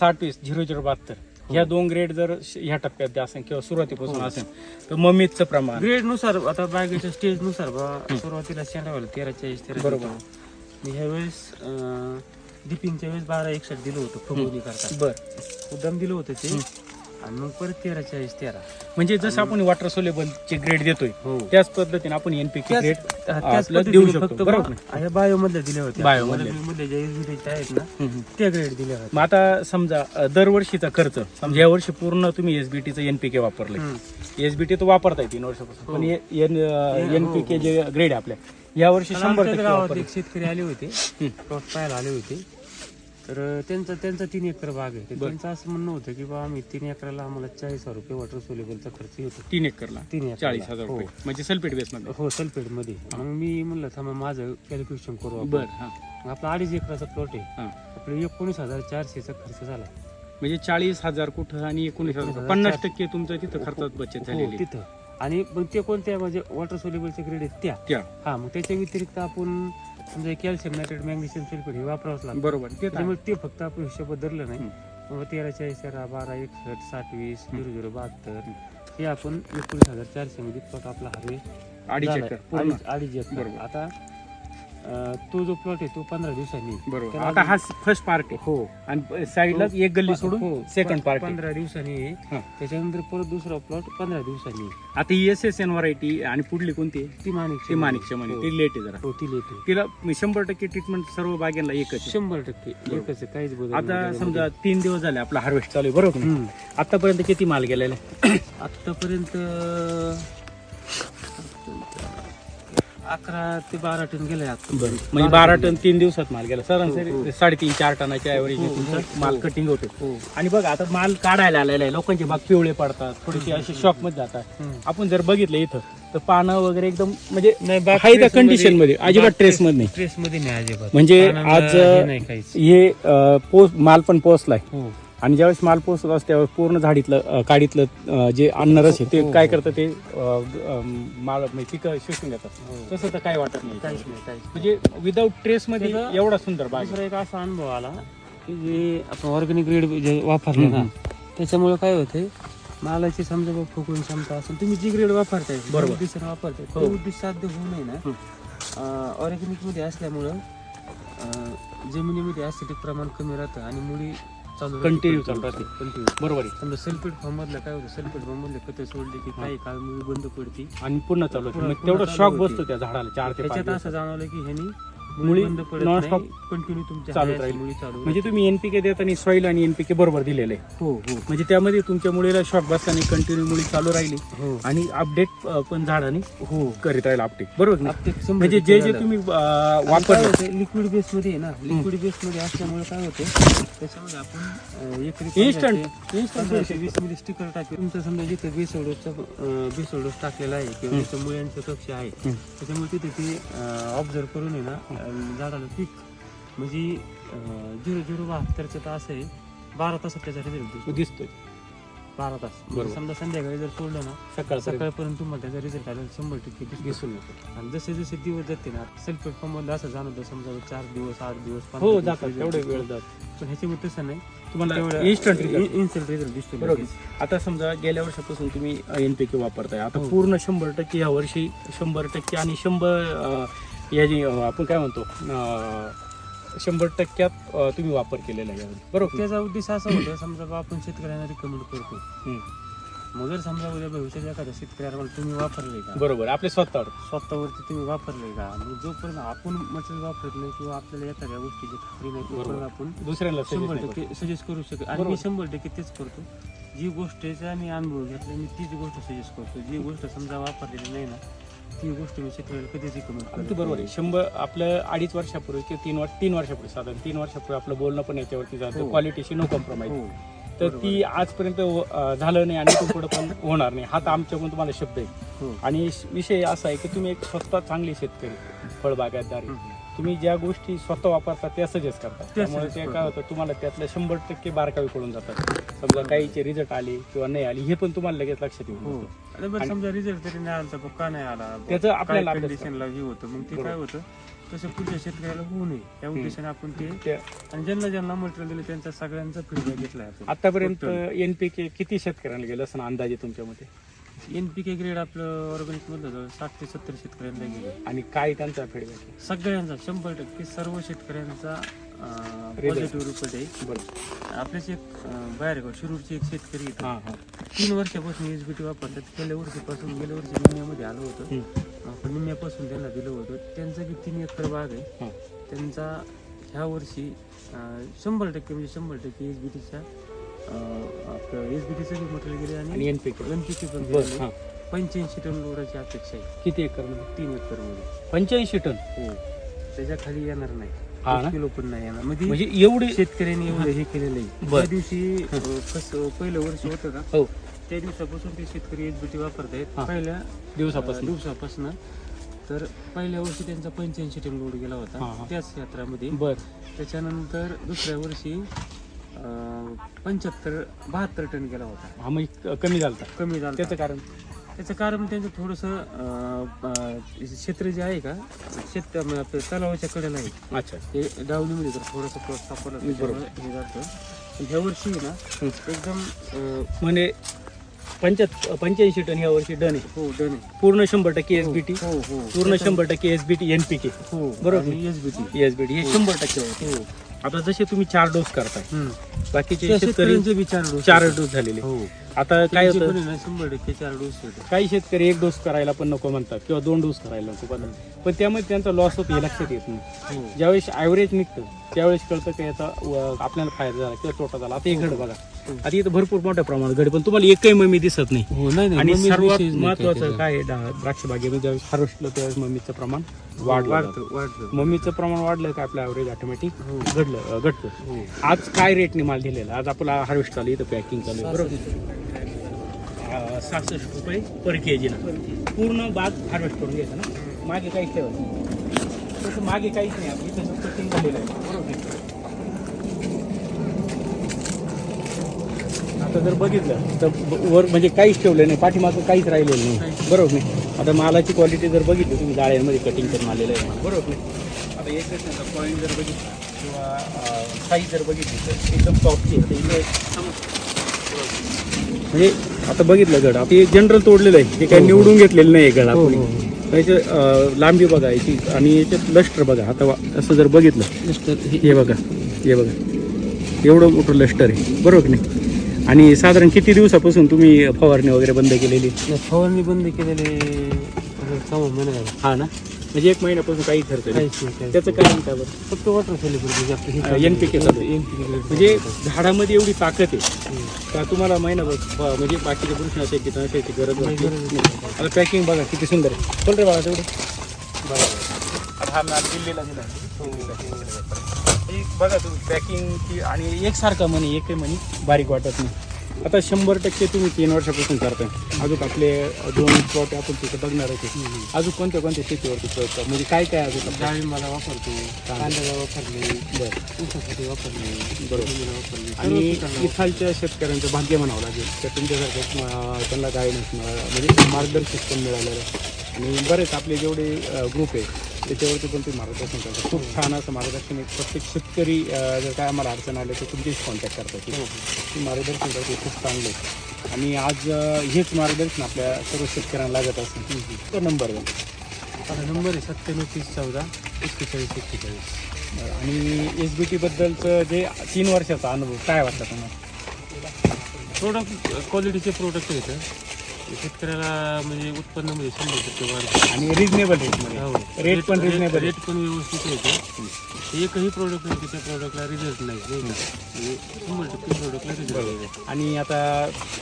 साठ वीस zero zero बहात्तर. ह्या दोन ग्रेड जर श- ह्या टप्प्यात असेल किंवा सुरुवातीपासून असेल तर ममीजचं प्रमाण. ग्रेडनुसार आता बागेच्या स्टेजनुसार बा सुरुवातीला शेंडावाला तेरा चाळीस तेरा बरोबर. बरोबर ह्या वेळेस डिपिंगच्या वेळेस बारा एकसठ दिलं होतं फुगवणी करता बर. उद्दाम दिलं होतं ते. आणि मग परत तेरा चाळीस तेरा. म्हणजे जसं आपण वॉटर सोलेबल चे ग्रेड देतोय हो. त्याच पद्धतीने आपण एनपीके ग्रेड त्याच आपलं पद्धतीने देऊ शकतो. फक्त बरोबर बा- ह्या बायो मधल्या दिल्या होत्या. Bio मधल्या. ज्या आहेत ना. त्या ग्रेड दिल्या होत्या. मग आता समजा अ, दरवर्षीचा खर्च समजा या वर्षी पूर्ण तुम्ही एसबीटीचं एनपीके वापरलंय. हम्म. एसबीटी तर वापरताय तीन वर्षापासून पण एनपीके जे ग्रेड आपल्या या वर्षी शंभर आमच्याच टक्के गावात वापरले एक शेतकरी आले होते प्लॉट पाहायला आले होते. तर त्यांचा त्यांचा तीन एकर बाग आहे. तर त्यांचं असं म्हणणं होतं की बा आम्ही तीन एकराला आम्हाला चाळीस हजार रुपये वॉटर सोलेबलचा खर्च येतो. तीन एकरला? तीन एकरला. चाळीस हजार रुपये. हो. म्हणजे सल्फेट बेस मध्ये? हो सल्फेटमध्ये. मग मी म्हणलं थांबा माझं कॅल्क्युलेशन करू आपण. बर हा. आपला अडीच एकराचा प्लॉट आहे. हा. आपलं एकोणीस हजार चारशेचा खर्च झाला. म्हणजे चाळीस हजार कुठं आणि एकोणीस हजार पन्नास टक्के तुमचं तिथं खर्चात बचत हो झालेली तिथं. आणि मग ते कोणत्या म्हणजे वॉटर सोलेबलचे ग्रेड आहेत त्या? त्या. हा मग त्याच्या व्यतिरिक्त आपण समजा कॅल्शियम नायट्रेट मॅग्नेशियम सल्फेट हे वापरावंच लागतं. बरोबर ते तर आहे. त्यामुळे ते फक्त आपण हिशोबात धरलं नाही. तेरा चाळीस तेरा बारा एकसष्ट साठ वीस झिरो झिरो बहात्तर हे आपण एकोणीस हजार चारशे मध्ये प्लॉट आपला हार्वेस्ट अडीच एकर पूर्ण. अडीच अडीच एकर. बरोबर. आता अं, तो जो प्लॉट आहे तो पंधरा दिवसांनी बरोबर त्याला आता हा फर्स्ट पार्ट आहे हो आणि साईडला एक गल्ली सोडून हो, सेकंड पार्ट आहे पंधरा दिवसांनी आहे. हा. त्याच्यानंतर परत दुसरा प्लॉट पंधरा दिवसांनी आहे. आता ही एस एस एन व्हरायटी आणि पुढली कोणती आहे? ती माणिक ती माणिकच्या म्हणे ती लेट आहे जरा हो ती लेट आहे. तिला शंभर टक्के ट्रीटमेंट सर्व बागेला एकच आहे. शंभर टक्के एकच आहे काहीच बदल आता समजा तीन दिवस झाले आपला हार्वेस्ट चालू आहे बरोबर की नाही? हम्म. आतापर्यंत किती माल गेलेला आहे? आतापर्यंत अकरा ते बारा टन गेले आता. म्हणजे बारा टन तीन दिवसात माल गेला. सरासरी साडेतीन चार टनाच्या ऍव्हरेज तुमचं. माल कटिंग होतो. हो. आणि बघ आता माल काढायला आलेला आहे. लोकांचे बाग पिवळे पडतात. थोडेसे असे शॉकमध्ये जातात. आपण जर बघितलं इथं तर पानं वगैरे एकदम म्हणजे नाही त्या कंडिशनमध्ये अजिबात ट्रेस मध्ये नाही. ट्रेस मध्ये नाही अजिबात. म्हणजे आज हे हे पोच माल पण पोचलाय. हो. आणि ज्यावेळेस माल पोचत असतो त्यावेळेस पूर्ण झाडीतलं काडीतलं जे अन्नरस आहे ते हो, काय हो. करतं ते माल म्हणजे पिकं शोषून घेतात हो. तसं तर काही वाटत नाही काहीच नाही काहीच म्हणजे विदाऊट ट्रेस मध्ये त्याचं- एवढा सुंदर बाग. दुसरा एक असा अनुभव आला की जे आपण ऑर्गॅनिक ग्रेड जे वापरले ना त्याच्यामुळे काय होते मालाची समजा बघ फुकून क्षमता असेल तुम्ही जी ग्रेड वापरताय बरोबर. उद्देशाने वापरताय हो. ते उद्देश साध्य होऊ नये ना ऑर्गॅनिकमध्ये असल्यामुळं जमिनीमध्ये ऍसिडिक प्रमाण कमी राहतं आणि मुळी चालू Continue चालू राहते. कंटिन्यू बरोबर आहे समजा सल्फेट फॉर्म मधलं काय होतं सल्फेट फॉर्म मधले खतं सोडले की काही काळ मुळी बंद पडते आणि पुन्हा चालू होते. पुन्हा- मग तेवढं शॉक बसतो. त्या झाडाला चार ते पाच त्याच्यात दिवस. असं जाणवलं की ह्यानी मुळी मुळी बंद पडत non-stop नाही कंटिन्यू तुमच्या चालू राहील. मुळी चालू म्हणजे तुम्ही एनपीके देताना सॉईल आणि एनपीके बरोबर दिलेले आहे. हो हो. म्हणजे त्यामध्ये तुमच्या मुलीला शॉक बसताना कंटिन्यू मुली चालू राहिली हो. आणि अपडेट पण झाडाने हो. करीत राहील अपडेट बरोबर ना आपटे शंभर म्हणजे जे जे. तुम्ही अं, आणि काय वापरलं. होतं लिक्विड बेस मध्ये आहे ना लिक्विड बेस मध्ये असल्यामुळे काय होते त्याच्यामध्ये आपण अं, एकरी Instant. पंधरा ते- पंधरा ते वीस मिली स्टिकर टाकले. तुमचं समजा जिथे बेसोडोसचा बेसोडोस टाकलेला आहे किंवा मुळ्यांचं कक्ष आहे त्याच्यामुळे तिथे ते ऑब्झर्व करून आहे ना झाडाला पीक. म्हणजे झिरो झिरो बहात्तरचं तास आहे बारा तासात त्याचा रिझल्ट दिसतो दिसतोय. बारा तास. म्हणजे. समजा संध्याकाळी जर सोडलं ना सकाळ सकाळपर्यंत तुम्हाला त्याचा रिझल्ट आला शंभर टक्के. दिसून येतो. आणि जसे जसे दिवस जाते ना सल्फेट फॉर्ममध्ये असं जाणवतं समजा चार दिवस आठ दिवस हो जातात. दिसतो. वेळ जात. पण ह्याच्यामध्ये तसं नाही. तुम्हाला इन्स्टंट इन्स्टंट रिझल्ट दिसतो. बरोबर. आता समजा गेल्या वर्षापासून तुम्ही एनपीके वापरताय. आता हो. पूर्ण शंभर टक्के या वर्षी शंभर टक्के आणि शंभर अं, या जी अं, आपण काय म्हणतो शंभर टक्क्यात तुम्ही वापर केलेला आहे. यामध्ये बरोबर. त्याचा उद्देश असा होता समजा बा आपण शेतकऱ्यांना रिकमेंड करतो. मग जर समजा उद्या भविष्यात एखाद्या शेतकऱ्याला तुम्ही वापरले का? बरोबर. आपले स्वतःवर. स्वतःवरती तुम्ही वापरले का? मग जोपर्यंत आपण मटेरियल वापरत नाही किंवा आपल्याला एखाद्या गोष्टीची खात्री नाही तोपर्यंत आपण suggest शंभर टक्के सजेस्ट करू शकतो. आणि. मी शंभर टक्के तेच करतो. जी गोष्टीचा मी अनुभव घेतला मी तीच गोष्ट सजेस्ट करतो. जी गोष्ट समजा वापरलेली नाही ना ती गोष्ट मी शेतकऱ्याला कधीच रिकमेंड अगदी बरोबर आहे. शंभर आपल्या अडीच वर्षापूर्वी किंवा तीन वर्ष तीन वर्षापूर्वी साधारण तीन वर्षापूर्वी आपलं बोलणं पण याच्यावरती जातं हो. क्वालिटीशी नो कॉम्प्रोमाइज हो. तर ती आजपर्यंत अं, झालं नाही आणि पुढे पण होणार नाही. हा तर आमच्याकडून तुम्हाला शब्द आहे हो. आणि विषय असा आहे की तुम्ही एक स्वतः चांगले शेतकरी फळबागायतदार आहे. हम्म. तुम्ही ज्या गोष्टी स्वतः वापरता त्या सजेस्ट करता. त्यामुळे ते. काय होतं तुम्हाला त्यातलं शंभर टक्के बारकावे कळून जातात. समजा काहीचे रिझल्ट आले किंवा नाही आले हे पण तुम्हाला लगेच लक्षात येऊन हो. समजा रिझल्ट तरी नाही आला तर का नाही आला? त्याचं आपल्याला कंडिशनला हे होतं. मग ते काय होतं तसं पुढच्या शेतकऱ्याला होऊ नये. त्या उद्देशाने आपण ते आणि ज्यांना ज्यांना मटेरियल दिलं त्यांचा सगळ्यांचा फीडबॅक आपण. आतापर्यंत एनपीके किती शेतकऱ्यांना गेलं असं अंदाजे तुमच्या मते? एनपीके ग्रेड आपलं ऑर्गॅनिक मधलं जवळ साठ ते सत्तर शेतकऱ्यांना गेलं. आणि काय त्यांचा फीडबॅक सगळ्यांचा शंभर टक्के सर्व शेतकऱ्यांचा पॉझिटिव्ह रिपोर्ट आहे. बरोबर आपल्याच एक बाहेर गाव शिरूरचे एक शेतकरी हां हां. तीन वर्षापासून एस बी टी वापरतात. गेल्या वर्षीपासून गेल्या वर्षी निम्म्यामध्ये आलं होतं. निम्म्यापासून त्यांना दिलं होतं. त्यांचं बी तीन एकर बाग आहे. त्यांचा ह्या वर्षी शंभर टक्के म्हणजे शंभर टक्के एस बी टीच्या आपलं एस बी टीचं बी मटेरियल गेले आणि एन पी पण बस गेले. हां. पंच्याऐंशी टन लोडाची अपेक्षा आहे. किती एकरमध्ये तीन एकरमध्ये पंच्याऐंशी टन? हो. त्याच्याखाली येणार नाही. हा एक? किलो पण नाही येणार. म्हणजे म्हणजे एवढे शेतकऱ्यांनी एवढं हे. केलेलं आहे. बर. त्या दिवशी अं, कसं पहिलं वर्ष होतं का? हो. त्या दिवसापासून ते शेतकरी एस बी टी वापरतायत. हा. पहिल्या दिवसापासून. दिवसापासून. तर पहिल्या वर्षी त्यांचा पंच्याऐंशी टन लोड गेला हा, होता. त्याच यात्रामध्ये बर. त्याच्यानंतर दुसऱ्या वर्षी पंच्याहत्तर बहात्तर टन गेला होता. हा मग कमी झालता. कमी झाला त्याचं कारण? त्याचं कारण त्यांचं थोडंसं अं, अं, क्षेत्र जे आहे का शेत आपलं तलावाच्या कडेला आहे अच्छा. ते डावणीमध्ये जर थोडंसं क्रॉस सापडला त्याच्यामुळे हे जातं पण ह्या वर्षी ना एकदम अं, म्हणजे पंच्याहत्तर पंच्याऐंशी टन या वर्षी डन आहे. हो डन आहे. पूर्ण शंभर टक्के एस बी टी हो हो. पूर्ण शंभर टक्के S B T N P K हो बरोबर. S B T S B T हे शंभर टक्के होते हो. आता जसे तुम्ही चार डोस करताय बाकीचे शेतकऱ्यांचे विचार डोस चार डोस झालेले. हो. आता काय होतं? शंभर टक्के चार डोस काही शेतकरी एक डोस करायला पण नको म्हणतात किंवा दोन डोस करायला नको म्हणतात. पण त्यामुळे त्यांचा लॉस होतो हे लक्षात येत नाही. हो. ज्यावेळेस ॲव्हरेज निघतं त्यावेळेस कळतं की याचा व- आपल्याला फायदा झाला किंवा तोटा झाला. आता हे घड बघा. आता इथं भरपूर मोठ्या प्रमाणात घड पण तुम्हाला एकही मम्मी दिसत नाही. हो नाही आणि सर्वात नाही महत्वाचं काय आहे डा- द्राक्ष बागेमध्ये ज्यावेळेस हार्वेस्टलं त्यावेळेस मम्मीचं प्रमाण वाढलं. वाढतं वाढतं. मम्मीचं प्रमाण वाढलं का आपलं ॲव्हरेज ऑटोमॅटिक हो. घडलं अं, घडतं हो. आज काय रेटने माल दिलेला? आज आपला हार्वेस्ट चालू आहे, इथं पॅकिंग चालू आहे. बरोबर. अं, सहासष्ट रुपये पर के जीला पूर्ण बाग हार्वेस्ट करून घ्यायचं ना? मागे काहीच ठेवायचं तसं मागे काहीच नाही आपली. तसं कटिंग झालेलं आहे. आता जर बघितलं तर ब- वर म्हणजे काहीच ठेवलं नाही पाठीमागं काहीच राहिलेलं नाही. बरोबर नाही? आता मालाची क्वालिटी जर बघितली तुम्ही जाळ्यांमध्ये कटिंग करून आलेलं आहे. माल बरोबर नाही? आता एक त्याचा पॉईंट जर बघितला किंवा साईज जर बघितली तर एकदम आहे. आता म्हणजे आता बघितलं गड आता हे जनरल तोडलेलं आहे. हे काही निवडून घेतलेलं नाही गड हो, आपण. हो, याचे अं, लांबी बघा याची आणि याच्यात लष्टर बघा. आता वा- असं जर बघितलं हे बघा हे बघा. एवढं मोठं लष्टर आहे. बरोबर की नाही? आणि साधारण किती दिवसापासून तुम्ही फवारणी वगैरे बंद केलेली? नाही, फवारणी बंद केलेले सहा महिने झाले. हा ना? म्हणजे एक महिन्यापासून काही खर्च नाही. काहीच नाही काहीच त्याचं कारण काय बरं? नाही. फक्त वॉटर सेलिब्रिटी आपलं अं, NPK चालू आहे. म्हणजे झाडामध्ये एवढी ताकद आहे. का तुम्हाला महिनाभर फ- म्हणजे बाकीच्या पुरुषाचे कीटकनाशकाची गरज नाही. गरज नाही. आता पॅकिंग बघा किती सुंदर आहे. चल रे बाळा तेवढं? आता हा मॅल दिल्लीला दिला बघा तुम्ही पॅकिंगची आणि एकसारखा मनी एकही मनी बारीक वाटत नाही. आता शंभर टक्के तुम्ही तीन वर्षापासून करताय. अजून आपले दोन प्लॉट आपण तिथे बघणार होते अजून कोणत्या कोणत्या शेतीवरती प्रयोग? म्हणजे काय काय अजून? डाळिंबाला वापरतो. कांद्याला वापरले. बरं. ऊसासाठी वापरले. बरोबर. वापरले. आणि इथालच्या शेतकऱ्यांचं भाग्य म्हणावं लागेल. त्या तुमच्यासारखं त्यांना गायडन्स मिळालं म्हणजे मार्गदर्शक पण मिळालेलं आहे. आणि बरेच आपले जेवढे ग्रुप आहे त्याच्यावरती पण ते मार्गदर्शन करतात खूप छान असं मार्गदर्शन आहे. प्रत्येक शेतकरी जर काय आम्हाला अडचण आली तर तुमचेच कॉन्टॅक्ट करतात ते. ते मार्गदर्शन करते खूप चांगले. आणि आज हेच मार्गदर्शन आपल्या सर्व शेतकऱ्यांना लागत असेल. तो नंबर द्या आता नंबर आहे सत्त्याण्णव तीस चौदा एक्केचाळीस एक्केचाळीस. आणि एस बी टीबद्दलचं जे तीन वर्षाचा अनुभव काय वाटतं तुम्हाला? प्रोडक्ट क्वालिटीचे प्रोडक्ट येतं शेतकऱ्याला म्हणजे उत्पन्नामध्ये शंभर टक्के वाढ आणि रिजनेबल रेटमध्ये रेट पण रिजनेबल रेट पण व्यवस्थित येतो एकही प्रोडक्ट नाही की त्या प्रोडक्टला रिझल्ट नाही नाही का? म्हणजे शंभर टक्के प्रोडक्टला रिझल्ट आणि आता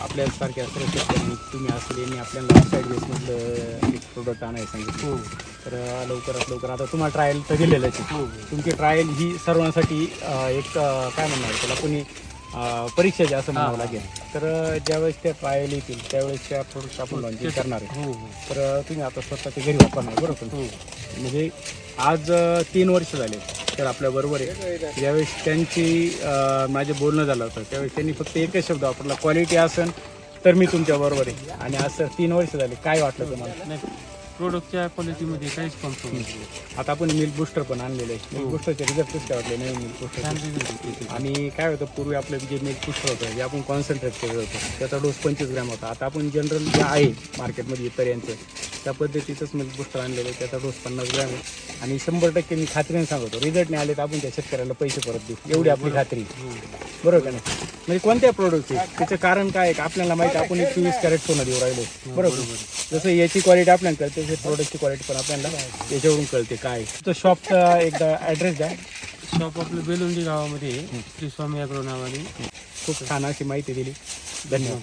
आपल्यासारख्या सर्व शेतकऱ्यांनी तुम्ही असले आणि आपल्याला साईड बेसमधलं एक प्रोडक्ट आणायला सांगितलं. हो. तर लवकरात लवकर आता तुम्हाला ट्रायल तर दिलेलंच आहे. हो. तुमची ट्रायल ही सर्वांसाठी अं, एक अं, काय म्हणणार त्याला? कोणी अं, परीक्षा आहे असं म्हणावं. लागेल. तर ज्यावेळेस त्या ट्रायल येतील त्यावेळेस त्या प्रोडक्ट आपण लॉन्चिंग करणार आहे. हो हो. तर तुम्ही आता स्वतःच्या घरी वापरणार बरोबर? हो. म्हणजे आज तीन वर्ष झाले तर आपल्या बरोबर आहे. ज्यावेळेस त्यांची माझे बोलणं झालं होतं त्यावेळेस त्यांनी फक्त एकच शब्द वापरला क्वालिटी असेल तर मी तुमच्या बरोबर आहे. आणि आज सर तीन वर्ष झाले. काय वाटलं तुम्हाला? प्रोडक्टच्या क्वालिटीमध्ये काहीच कॉम्प्रोमाइज नाही आता आपण मिल्क बुस्टर पण आणलेलं आहे. मिल्क. बुस्टरचे रिझल्टच काय वाटले? नवीन मिल्क बुस्टर छान result. आणि काय होतं पूर्वी आपलं जे मिल्क बुस्टर होतं जे आपण कॉन्सन्ट्रेट केलं होतं त्याचा डोस पंचवीस ग्रॅम होता. आता आपण जनरल जे आहे मार्केटमध्ये इतर यांचं त्या पद्धतीचंच मिल्क बुस्टर आणलेलं आहे. त्याचा डोस पन्नास ग्रॅम आहे. आणि शंभर टक्के मी खात्रीने सांगतो रिझल्ट नाही आले तर आपण त्या शेतकऱ्याला पैसे परत देऊ. एवढी आपली खात्री. आहे. हो. बरोबर का नाही? म्हणजे कोणत्या प्रोडक्टचे त्याचं कारण काय आहे का? आपल्याला माहिती आहे, आपण एक चोवीस कॅरेट सोनं देऊ राहिलो. बरोबर. जसं याची क्वालिटी आपल्याला कळते तसे प्रोडक्टची क्वालिटी पण आपल्याला याच्यावरून कळते काय. तर शॉपचा एकदा ॲड्रेस द्या शॉप आपलं बेलुंडी गावामध्ये. श्री स्वामी अग्रो नावाने खूप छान अशी माहिती दिली धन्यवाद